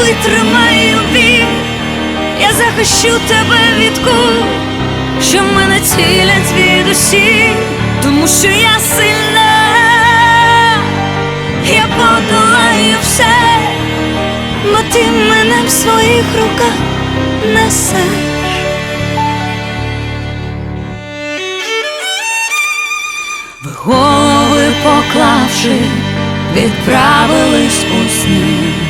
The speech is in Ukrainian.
витримаю біль, я захищу тебе від куль, що мене цілять звідусіль, тому що я сильна, я подолаю все, бо ти мене в своїх руках несеш. Ви голови поклавши, відправились у сни.